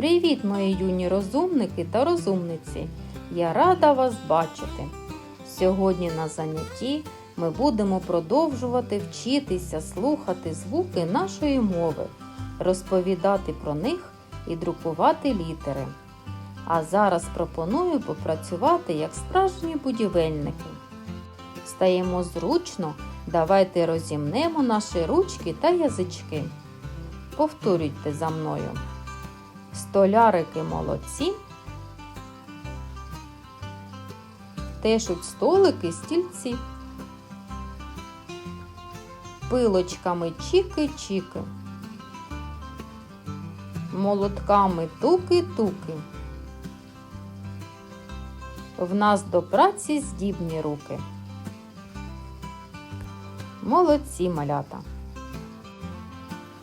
Привіт, мої юні розумники та розумниці! Я рада вас бачити. Сьогодні на занятті ми будемо продовжувати вчитися слухати звуки нашої мови, розповідати про них і друкувати літери. А зараз пропоную попрацювати як справжні будівельники. Стаємо зручно, давайте розімнемо наші ручки та язички. Повторюйте за мною. Столярики молодці. Тешуть столики, стільці. Пилочками чіки-чіки. Молотками туки-туки. В нас до праці здібні руки. Молодці малята.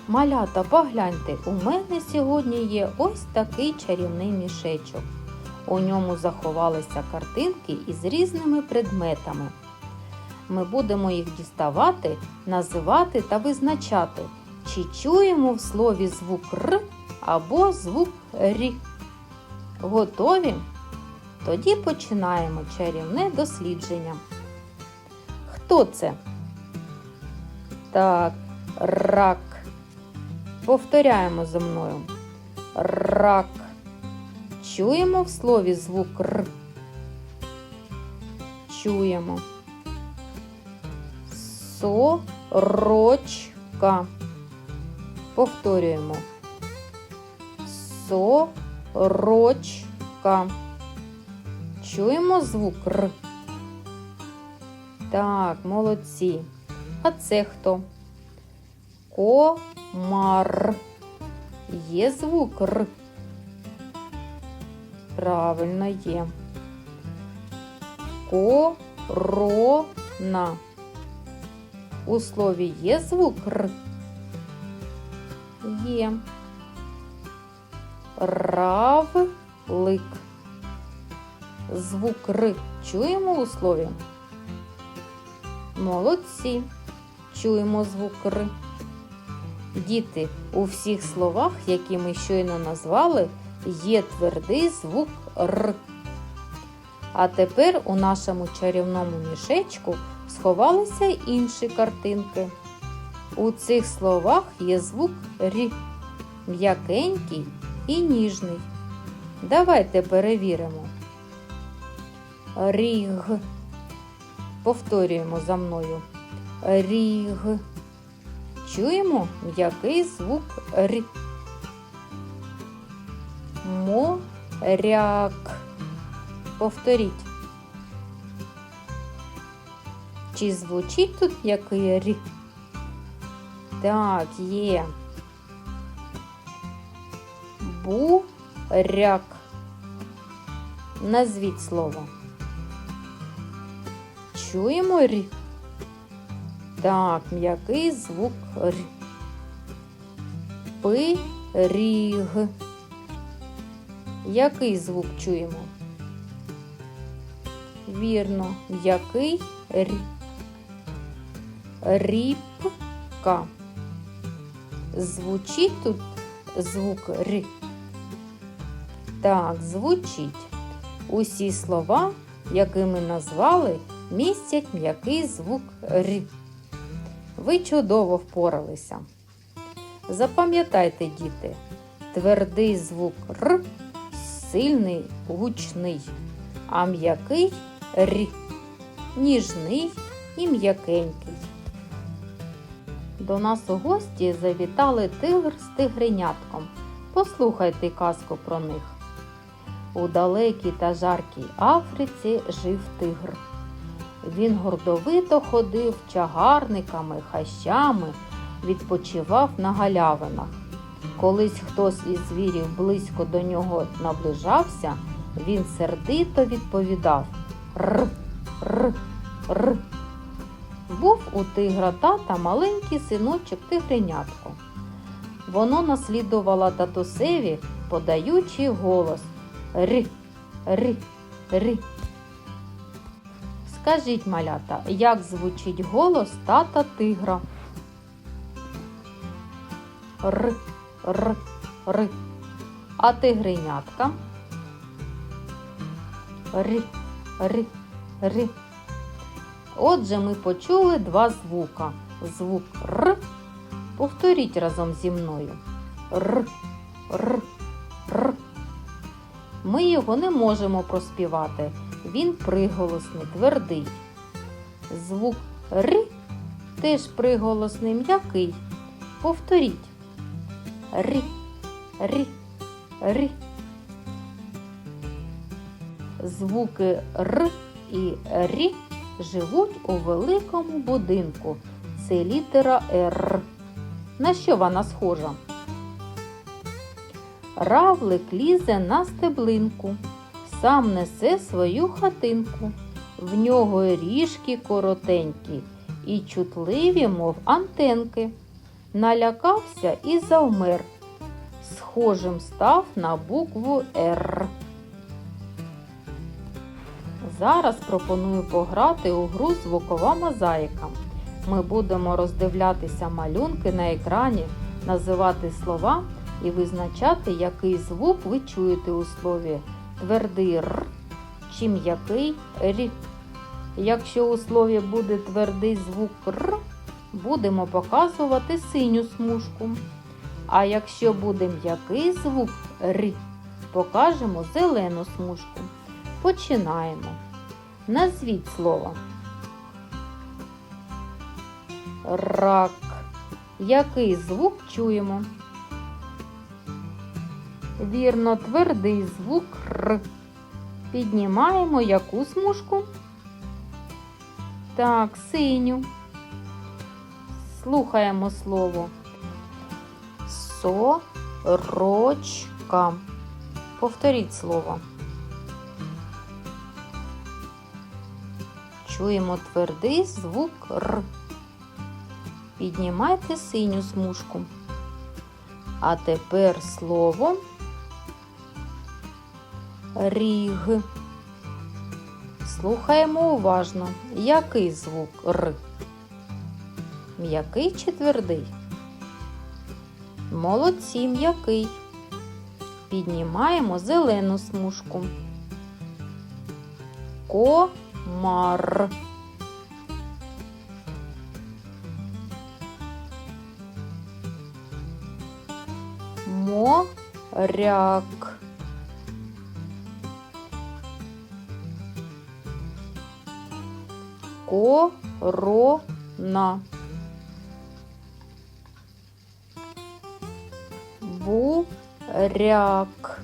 Малята, погляньте, у мене сьогодні є ось такий чарівний мішечок. У ньому заховалися картинки із різними предметами. Ми будемо їх діставати, називати та визначати, чи чуємо в слові звук Р або звук Рі. Готові? Тоді починаємо чарівне дослідження. Хто це? Так, рак. Повторяємо за мною. Рак. Чуємо в слові звук Р. Чуємо. Сорочка. Повторюємо. Сорочка. Чуємо звук Р. Так, молодці. А це хто? Комар. Є звук Р. Правильно є. Корона. У слові є звук Р. Є. Равлик. Звук Р чуємо у слові? Молодці. Чуємо звук Р. Діти, у всіх словах, які ми щойно назвали, є твердий звук Р. А тепер у нашому чарівному мішечку сховалися інші картинки. У цих словах є звук Рі, м'якенький і ніжний. Давайте перевіримо. Ріг. Повторюємо за мною. Ріг. Чуємо м'який звук Р. Моряк. Повторіть. Чи звучить тут м'який Р? Так, є. Буряк. Назвіть слово. Чуємо Р? Так, м'який звук Р. Пиріг. Який звук чуємо? Вірно, м'який Р. Рібка. Звучить тут звук Р. Так, звучить. Усі слова, які ми назвали, містять м'який звук Р. Ви чудово впоралися. Запам'ятайте, діти, твердий звук Р сильний, гучний, а м'який Р ніжний і м'якенький. До нас у гості завітали тигр з тигренятком. Послухайте казку про них. У далекій та жаркій Африці жив тигр. Він гордовито ходив чагарниками, хащами, відпочивав на галявинах. Колись хтось із звірів близько до нього наближався, він сердито відповідав Р, р, р. Був у тигра тата маленький синочок тигренятко. Воно наслідувало татусеві, подаючи голос Ри, ри, ри. Скажіть, малята, як звучить голос тата тигра? Р, р, р. А тигренятка. Ри, ри, ри. Отже, ми почули два звука. Звук Р. Повторіть разом зі мною. Р, Р, Р. Ми його не можемо проспівати. Він приголосний, твердий. Звук Р теж приголосний м'який. Повторіть. Ри, ри, ри. Звуки Р і Рі живуть у великому будинку. Це літера Р. На що вона схожа? Равлик лізе на стеблинку, сам несе свою хатинку. В нього ріжки коротенькі і чутливі, мов антенки. Налякався і завмер. Схожим став на букву Р. Зараз пропоную пограти у гру звукова мозаїка. Ми будемо роздивлятися малюнки на екрані, називати слова і визначати, який звук ви чуєте у слові твердий Р чи м'який Рі. Якщо у слові буде твердий звук Р, будемо показувати синю смужку. А якщо буде м'який звук Р, покажемо зелену смужку. Починаємо. Назвіть слово. Рак. Який звук чуємо? Вірно, твердий звук Р. Піднімаємо яку смужку? Так, синю. Слухаємо слово. Сорочка. Повторіть слово. Чуємо твердий звук Р. Піднімайте синю смужку. А тепер слово ріг. Слухаємо уважно, який звук Р. М'який чи твердий? Молодці м'який. Піднімаємо зелену смужку. Комар. Моряк. Корона. Буряк.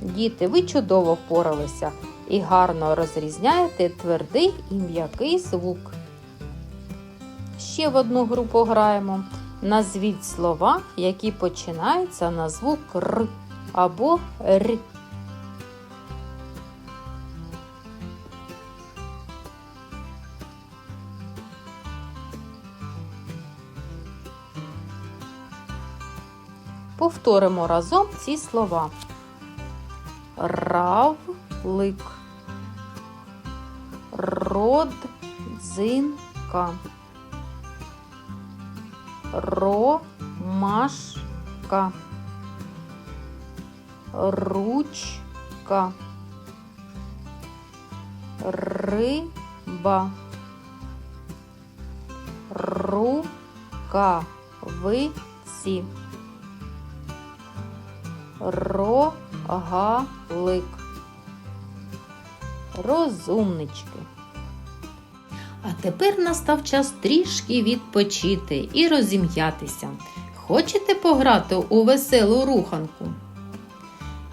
Діти, ви чудово впоралися і гарно розрізняєте твердий і м'який звук. Ще в одну групу граємо. Назвіть слова, які починаються на звук Р або Р. Повторимо разом ці слова. Равлик, родзинка, ромашка, ручка, риба, рукавиці. Рогалик. Розумнички. А тепер настав час трішки відпочити і розім'ятися. Хочете пограти у веселу руханку?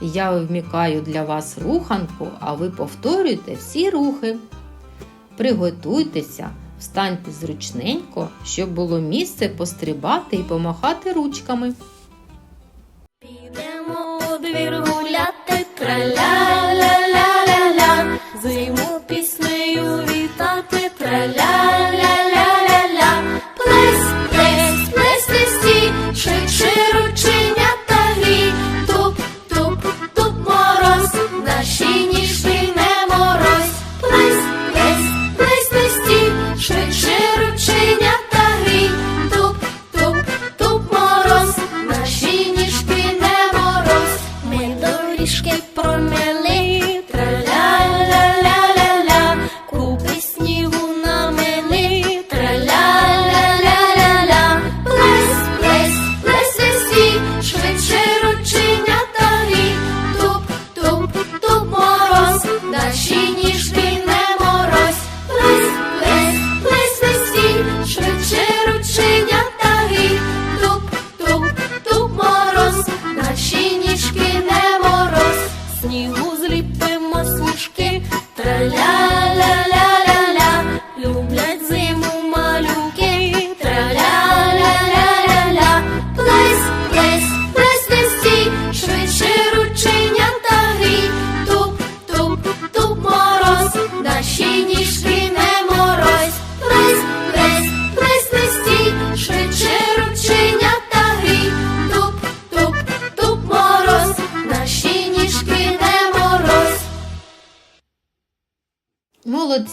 Я вмікаю для вас руханку, а ви повторюйте всі рухи. Приготуйтеся, встаньте зручненько, щоб було місце пострибати і помахати ручками. Двір гуляти, траля-ля-ля-ля-ля,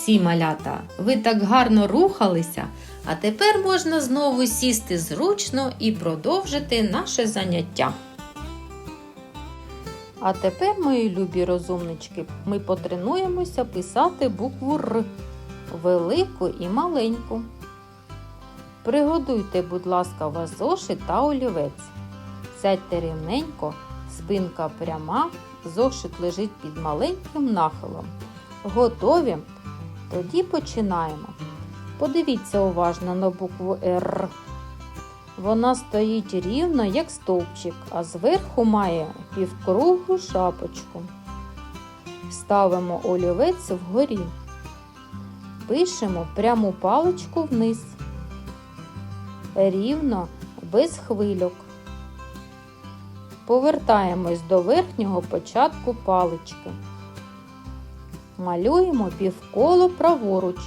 Молодці, малята! Ви так гарно рухалися, а тепер можна знову сісти зручно і продовжити наше заняття. А тепер, мої любі розумнички, ми потренуємося писати букву Р велику і маленьку. Приготуйте, будь ласка, вас зошит та олівець. Сядьте рівненько, спинка пряма, зошит лежить під маленьким нахилом. Готові? Тоді починаємо. Подивіться уважно на букву Р. Вона стоїть рівно, як стовпчик, а зверху має півкруглу шапочку. Ставимо олівець вгорі. Пишемо пряму паличку вниз. Рівно, без хвильок. Повертаємось до верхнього початку палички. Малюємо півколо праворуч,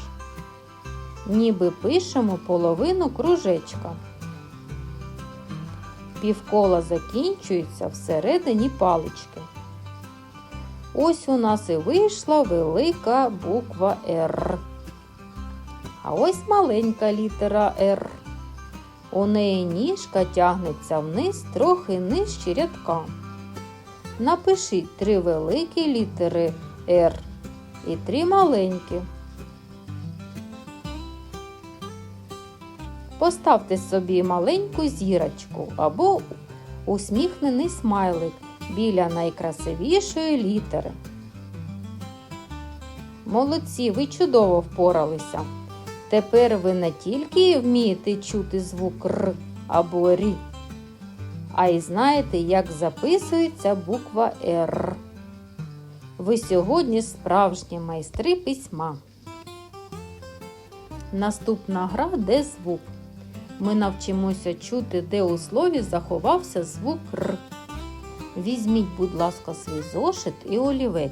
ніби пишемо половину кружечка. Півкола закінчується всередині палички. Ось у нас і вийшла велика буква Р. А ось маленька літера Р. У неї ніжка тягнеться вниз трохи нижче рядка. Напишіть три великі літери Р і три маленькі. Поставте собі маленьку зірочку або усміхнений смайлик біля найкрасивішої літери. Молодці, ви чудово впоралися. Тепер ви не тільки вмієте чути звук Р або Рі, а й знаєте, як записується буква Р. Ви сьогодні справжні майстри письма. Наступна гра де звук. Ми навчимося чути, де у слові заховався звук Р. Візьміть, будь ласка, свій зошит і олівець.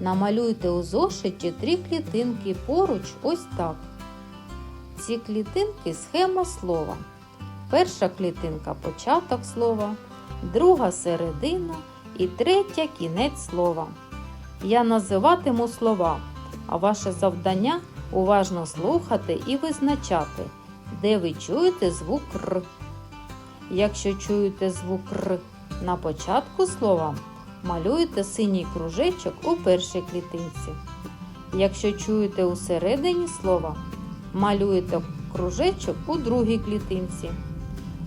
Намалюйте у зошиті три клітинки поруч ось так. Ці клітинки схема слова. Перша клітинка початок слова, друга середина і третя кінець слова. Я називатиму слова, а ваше завдання уважно слухати і визначати, де ви чуєте звук Р. Якщо чуєте звук Р на початку слова, малюєте синій кружечок у першій клітинці. Якщо чуєте у середині слова, малюєте кружечок у другій клітинці.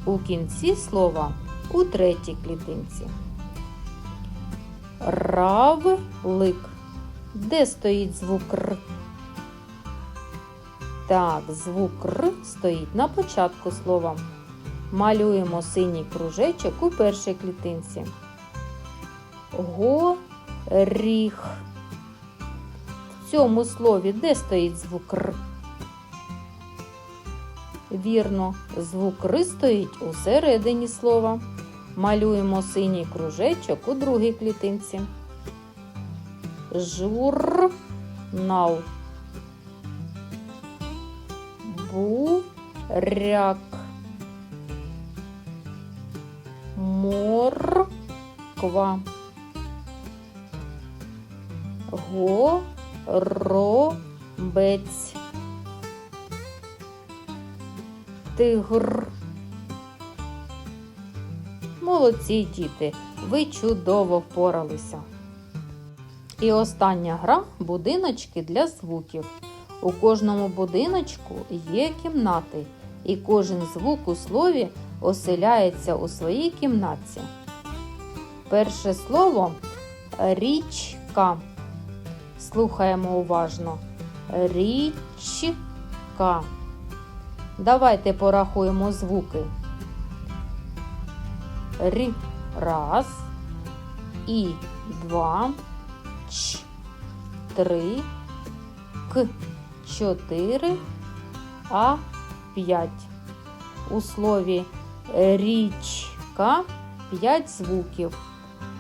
У кінці слова у третій клітинці. Равлик. Де стоїть звук Р? Так, звук Р стоїть на початку слова. Малюємо синій кружечок у першій клітинці. Горіх. В цьому слові де стоїть звук Р? Вірно, звук Р стоїть у середині слова. Малюємо синій кружечок у другій клітинці. Журнал. Буряк. Морква. Горобець. Тигр. Молодці діти, ви чудово впоралися. І остання гра будиночки для звуків. У кожному будиночку є кімнати, і кожен звук у слові оселяється у своїй кімнатці. Перше слово річка. Слухаємо уважно. Річка. Давайте порахуємо звуки. Р раз, І два, Ч три, К чотири, А п'ять. У слові річка п'ять звуків.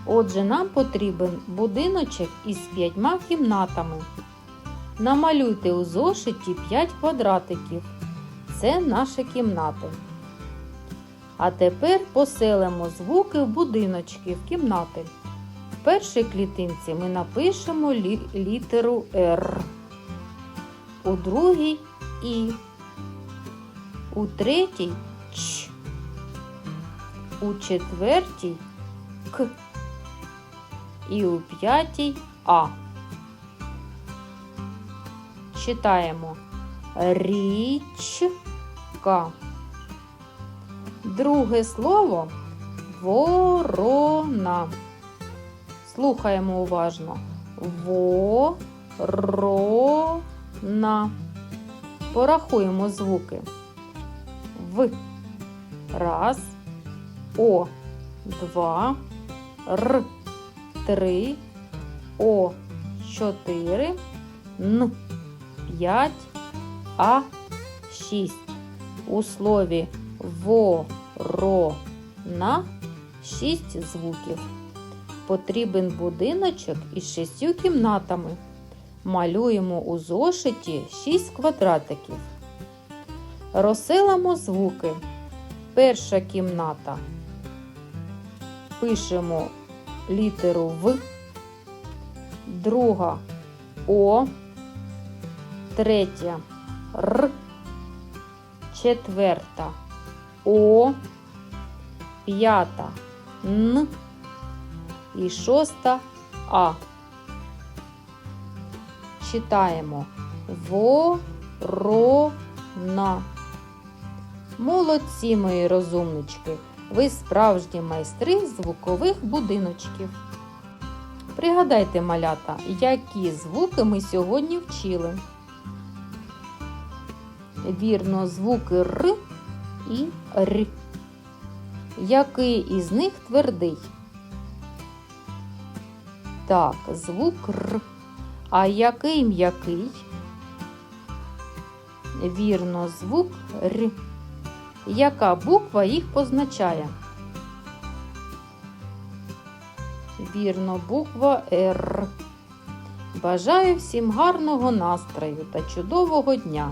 Отже, нам потрібен будиночок із п'ятьма кімнатами. Намалюйте у зошиті 5 квадратиків. Це наші кімнати. А тепер поселимо звуки в будиночки, в кімнати. В першій клітинці ми напишемо лі- літеру Р. у другій І, у третій Ч, у четвертій К і у п'ятій А. Читаємо річка. Друге слово ворона. Слухаємо уважно. Ворона. Порахуємо звуки. В. Раз. О. Два. Р. Три. О. Чотири. Н. П'ять. А. Шість. У слові ворона шість звуків. Потрібен будиночок із шістю кімнатами. Малюємо у зошиті шість квадратиків. Розселимо звуки. Перша кімната. Пишемо літеру В. Друга О. Третя Р. Четверта О. П'ята Н. І шоста А. Читаємо ворона. Молодці, мої розумнички. Ви справжні майстри звукових будиночків. Пригадайте, малята, які звуки ми сьогодні вчили. Вірно, звуки Р і Р. Який із них твердий? Так, звук Р. А який м'який? Вірно, звук Р. Яка буква їх позначає? Вірно, буква Р. Бажаю всім гарного настрою та чудового дня.